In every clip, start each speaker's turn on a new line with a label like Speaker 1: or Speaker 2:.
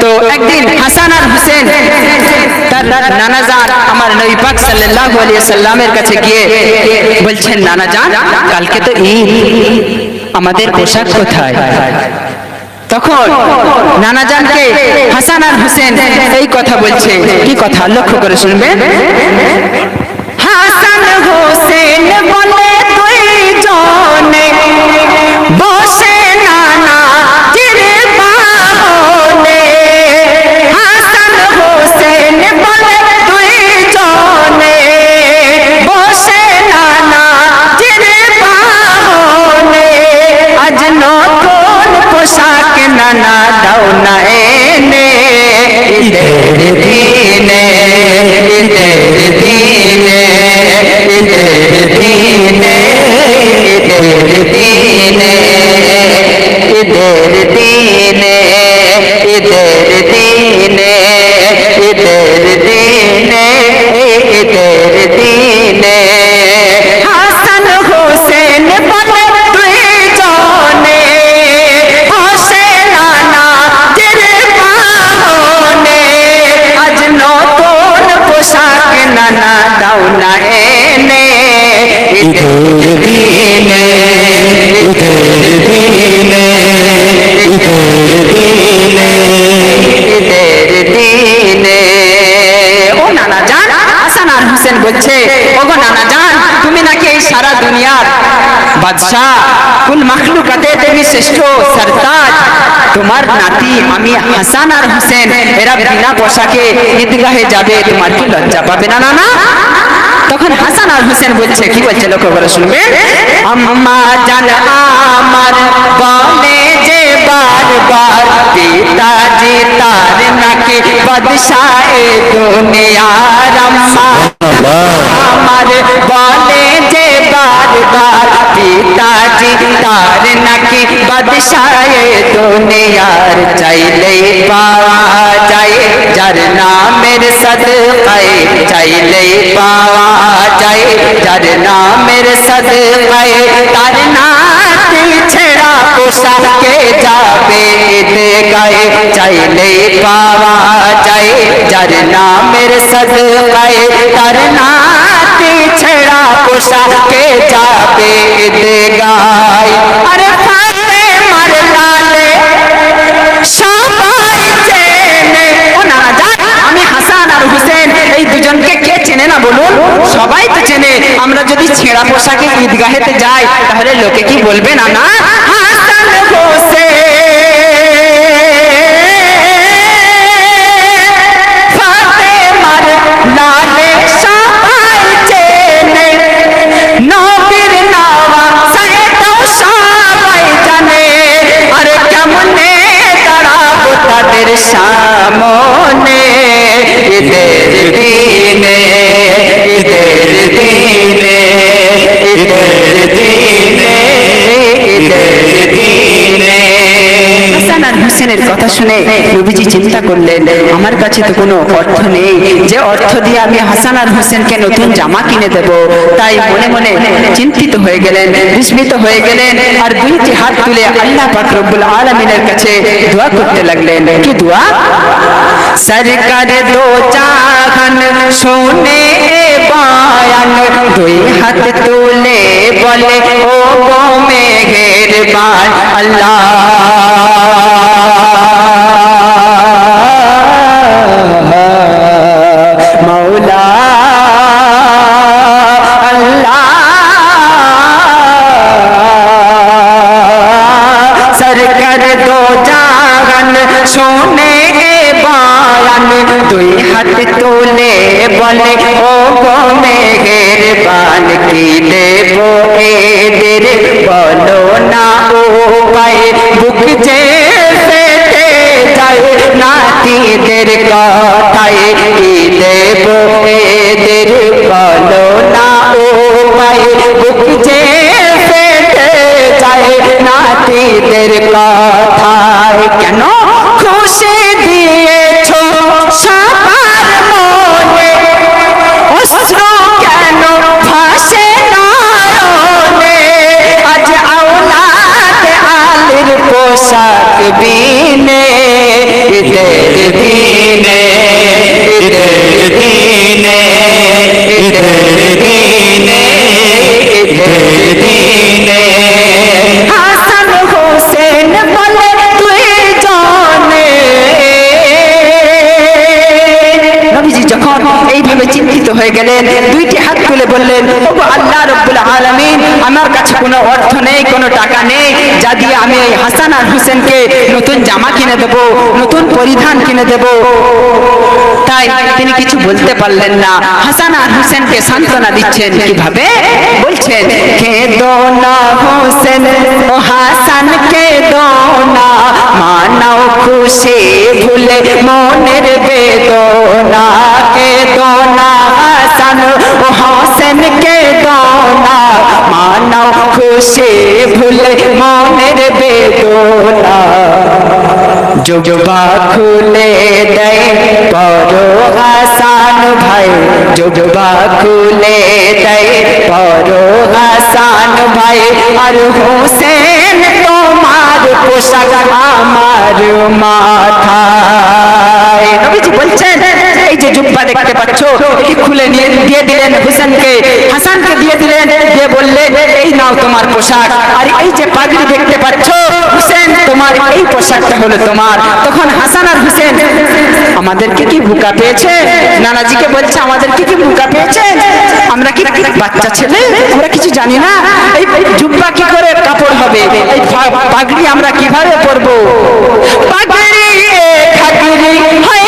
Speaker 1: তো একদিন হাসান আর হুসেন এই কথা বলছে। কি কথা? লক্ষ্য করে শুনবেন। হাসান হোসেন ঈদের দিনে ঈদের দিনে ঈদের দিনে হাসান হোসেন বলে তুই জনে বসে নানা তেরে পাহনে আজ নতুন পোশাক নানা দাও না এনে। ঈদের শ্রেষ্ঠ সরতাজ তোমার নাতি আমি হাসান আর হোসেন এরা বিনা পোশাকে ঈদগাহে যাবে। তোমার কি লজ্জা পাবে না নানা? তখন হাসান আর হোসেন বলছে কি বলছে লক্ষ্য করে শুনবে? আম্মা জান আমার বলে যে বারবার পিতাজি তার নাকি বাদশাহে দুনিয়ার আম্মা। আমার বলে যে বারবার सितार नके बादशाह यार चले पावा जाए झरना मेरे सद आए ले, पावा जाए झरना मेरे सद आए तारना छेड़ा पोसा के जाबे दे गए चले पावा जाए झरना मेरे सद आए तरना ছেড়া পোশাকে যাবে ঈদে গায়ে আরে ফাতে মার লালে সবাই চেনে। ও না আমি হাসান আর হুসেন এই দুজনকে কে চেনে না বলুন? সবাই তো চেনে। আমরা যদি ছেঁড়া পোশাকে ঈদগাহেতে যাই, তাহলে লোকে কি বলবে না না? হোসেন হুসেনের কথা শুনে নবীজি চিন্তা করলেন, আমার কাছে তো কোনো অর্থ নেই। যে অর্থ দিয়ে আমি হাসান আর হুসেনকে নতুন জামা কিনে দেব, তাই মনে মনে চিন্তিত হয়ে গেলেন, বিস্মিত হয়ে গেলেন আর দুইটি হাত তুলে আল্লাহ পাক রব্বুল আলামিনের কাছে দোয়া করতে লাগলেন। কি দোয়া? সরকার দো চাহন সোনে বায়ান, দুই হাত তুলে বলে, ও গো মেহেরবান, আল্লাহ যে ফেটে যায় নাতিদের কথায় কি দেব এদের বলো না উপায় বুক যে ফেটে যায় নাতিদের কথায় কেন सकबी হয়ে গেলেন। দুইটি হাত তুলে বললেন, ওগো আল্লাহ রব্বুল আলামিন, আমার কাছে কোনো অর্থ নেই, কোনো টাকা নেই। যা দিয়ে আমি এই হাসান আর হুসেনকে নতুন জামা কিনে দেব, নতুন পরিধান কিনে দেব। তাই তিনি কিছু বলতে পারলেন না। হাসান আর হুসেনকে সান্ত্বনা দিচ্ছেন। কীভাবে? বলছেন, কে দোনা হোসেন, ও হাসান কে দোনা, মানাও খুশি ভুলে মনের বেদনা। কে দোনা হাসান ও হোসেন কে মানাও খুশি ভুলে মনের বেদনা যোগবা খুলে দেয় পরো হাসান ভাই যোগবা খুলে দেয় পরো হাসান ভাই আর হোসেন তোমার পোশাক আমার মাথায় নবীজি বলছেন যে জুব্বা দেখতে পাচ্ছ কি খুলে নিয়ে দিয়ে দিলেন হোসেনকে। হাসানকে দিয়ে দিলেন, দিয়ে বললেন, এই নাও তোমার পোশাক। আর এই যে পাগড়ি দেখতে পাচ্ছ, হুসেন, তোমার এই পোশাকটা হলো তোমার। তখন হাসান আর হুসেন, আমাদেরকে কি ভুকা পেয়েছে? নানাজিকে বলছে, আমাদেরকে কি ভুকা পেয়েছে? আমরা কি বাচ্চা ছেলে? আমরা কিছু জানি না। এই জুব্বা কি করে কাপড় হবে? এই পাগড়ি আমরা কীভাবে পরবো? পাগড়ি খাগড়ি হয়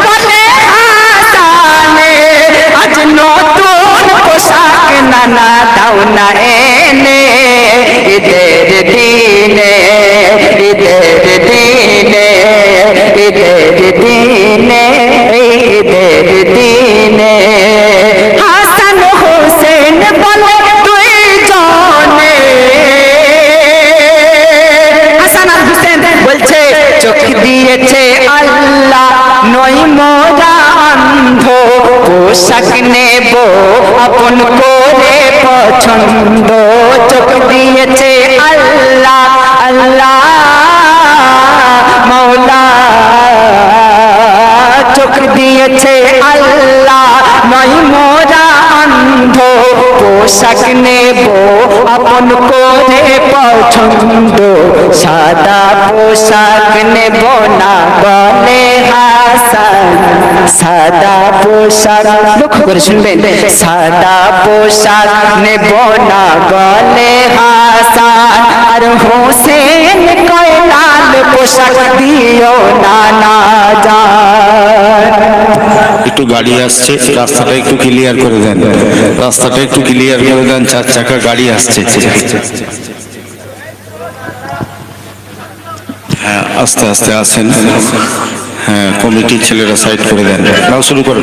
Speaker 1: भले हाणे अजने ने इदे जिने इदीने इजने পোশাক নেব, আপন করে পছন্দ চোখ দিয়েছে আল্লাহ আল্লাহ মৌলা চোখ দিয়েছে আল্লাহ নই মোরা অন্ধ। পোশাক নেব, আপন করে পছন্দ। সাদা পোশাক নেব না বলে সাদা পোশাক, লক্ষ্য করে শুনবেন, সাদা পোশাক নেব না বলে হাসান, আর হোসেন কয় লাল পোশাক দিও না না
Speaker 2: একটু গাড়ি আসছে, রাস্তাটা একটু ক্লিয়ার করে দেন। রাস্তাটা একটু ক্লিয়ার করে দেন, চার চাকা গাড়ি আসছে। হ্যাঁ আস্তে আস্তে আসেন। হ্যাঁ কমিটির ছেলেরা সাইড করে দেন। নাও শুরু করো।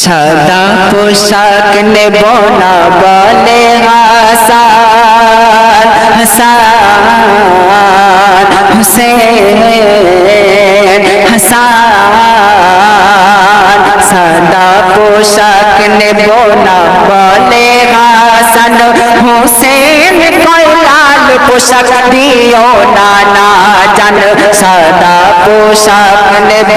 Speaker 1: সাদা পোশাক নেব না বলে হাসান হাসান হুসেন হাসান সাদা পোশাক নেব না বলে হাসান হুসেন কয়লাল পোশাক দিও না না জান সাদা পোশাক নেব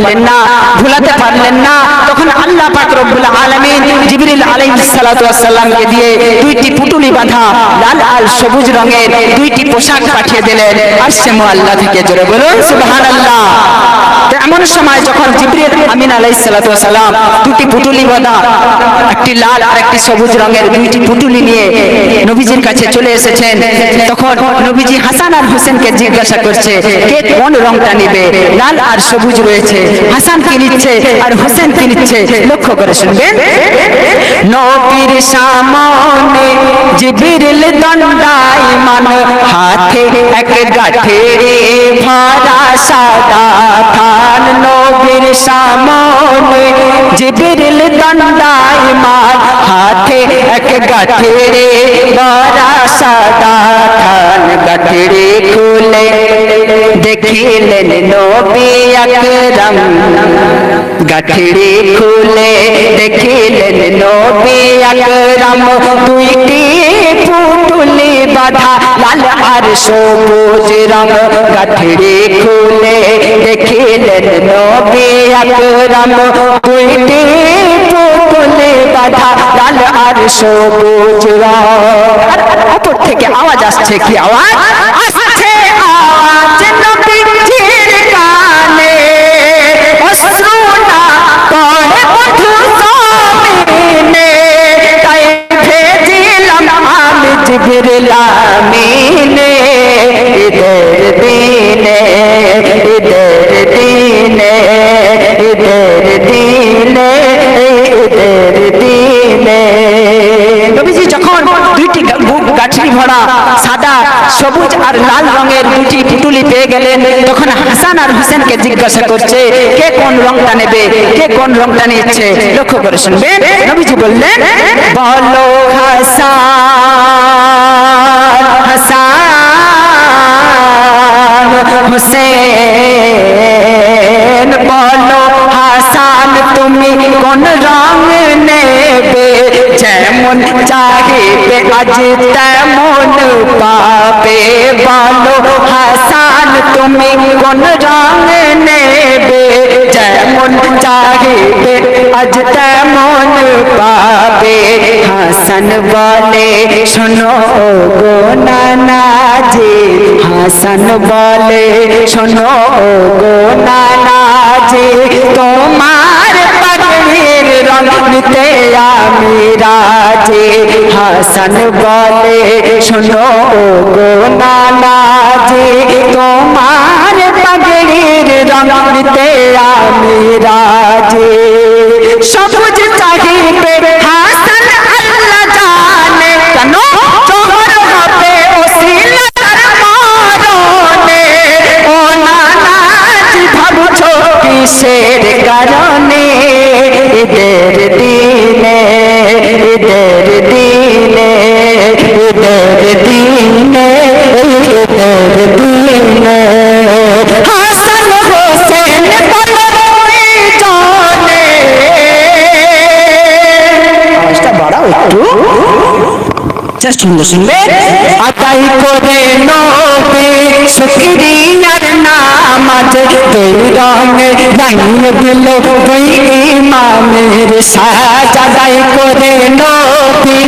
Speaker 1: পারলেন না, ভুলাতে পারলেন না। তখন আল্লাহ পাক রব্বুল আলামিন জিবরিল আলাইহিস সালাতু ওয়াস দিয়ে দুইটি পুটুলি বাঁধা, লাল আর সবুজ রঙের দুইটি পোশাক পাঠিয়ে দিলেন। আসছে আল্লাহ থেকে জোরে বলুন তো এমন সময় যখন জিবরিল আমিন আলাইহিস সালাতু ওয়াস সালাম দুটি পুটুলি বাঁধা একটি লাল আর একটি সবুজ রঙের দুইটি পুটুলি নিয়ে নবীজির কাছে চলে এসেছেন, তখন নবীজি হাসান আর হোসেনকে জিজ্ঞাসা করছে, কে কোন রংটা নেবে? লাল আর সবুজ রয়েছে, হাসান কি নিচ্ছে আর হোসেন কি নিচ্ছে? লক্ষ্য করে শুনবেন। নবীর সামনে জিবিরিল দণ্ডায়মান হাতে এক গাঠেরে ভরা সাদা থান নবীর সামনে, জিবিরিল দণ্ডায়মান হাতে এক গাঠেরে ভরা সাদা থান গাঠেরে খুলে। দেখিলেন নবী আকরাম গাঠড়ি খুলে। দেখিলেন নবী আকরাম দুইটি পুটুলি বাধা লাল আর সবুজ রং কাঠড়ি খুলে দেখিলেন নবী আকরাম দুইটি পুটুলি বাধা লাল আর সবুজ রং আর অপর থেকে আওয়াজ আসছে কি আওয়াজ দিনে দিনে দিনে দিনে। যখন দুইটি ভরা, সাদা, সবুজ আর লাল রঙের দুটি পুতুলি পেয়ে গেলেন, তখন হাসান আর হোসেনকে জিজ্ঞাসা করছে, কে কোন রংটা নেবে? কে কোন রংটা নিচ্ছে? লক্ষ্য করে শুনবে নবীজি বললেন, বলো হাসান হাসান। হোসেন বলো, হাসান, তুমি কোন রং নেবে? যেমন চাহিবে, আজ তেমন পাবে। বলো, হাসান, তুমি কোন রং নেবে? যেমন চাহিবে, আজ তেমন পাবে। হাসান বলে, শোনো গো নানা হাসান বলে, শোনো গো নানাজি, তোমার পাখির রঙতে আমি রাজে। হাসান বলে, শোনো গো নানাজি, তোমার পাখির রঙতে আমি রাজে। সবুজ চাহিয়ে शेर कराने इधर दीने इधर दीने इधर दीने इधर दीने। हसन हुसैन जाने। आवाज़টা বাড়াও একটু চেষ্টা শুনবে আতাই করে নবে শুকরি নামাজ তেরি রঙে রাঙিয়ে দিল দুই ইমামের সাজাদাই করে নবে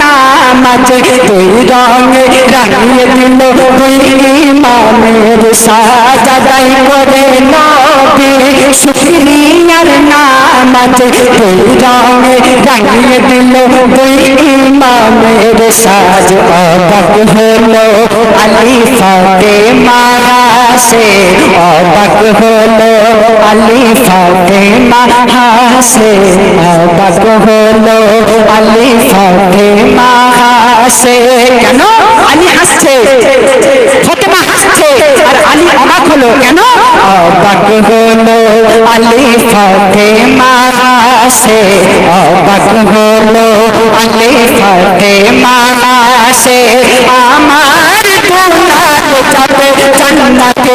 Speaker 1: নাম আছে তেরি রঙে রাঙিয়ে দিল দুই ইমামের সাজাদাই করে নবে শুকরিয়ার আছে তুই রঙে রাঙিয়ে দিল তুই ইমামের সাজ অবাক হলো আলী ফাতে মাহাসে অবাক হলো আলী ফাতে মাহাসে অবাক হলো। আলী ফাতে মাহাসে কেন? আলী হাসছে। ফতেমা হাসছে। আর আলী অবাক হলো। কেন? অবাক হলো। আলী ফাতেমা হাসে। অবাক হলো। আলী ফাতেমা হাসে। আমার গুনাহ যাবে জান্নাতে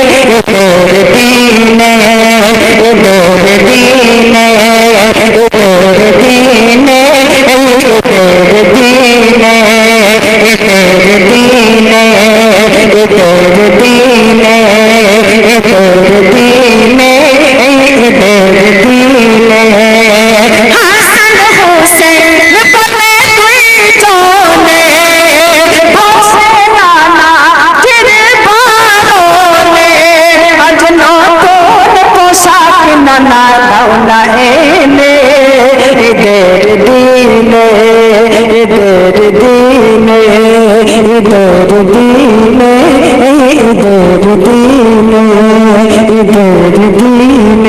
Speaker 1: ঠিকানা দাও না এনে ঈদের দিনে ঈদের দিনে ঈদের দিনে ঈদের দিনে ঈদের দিনে।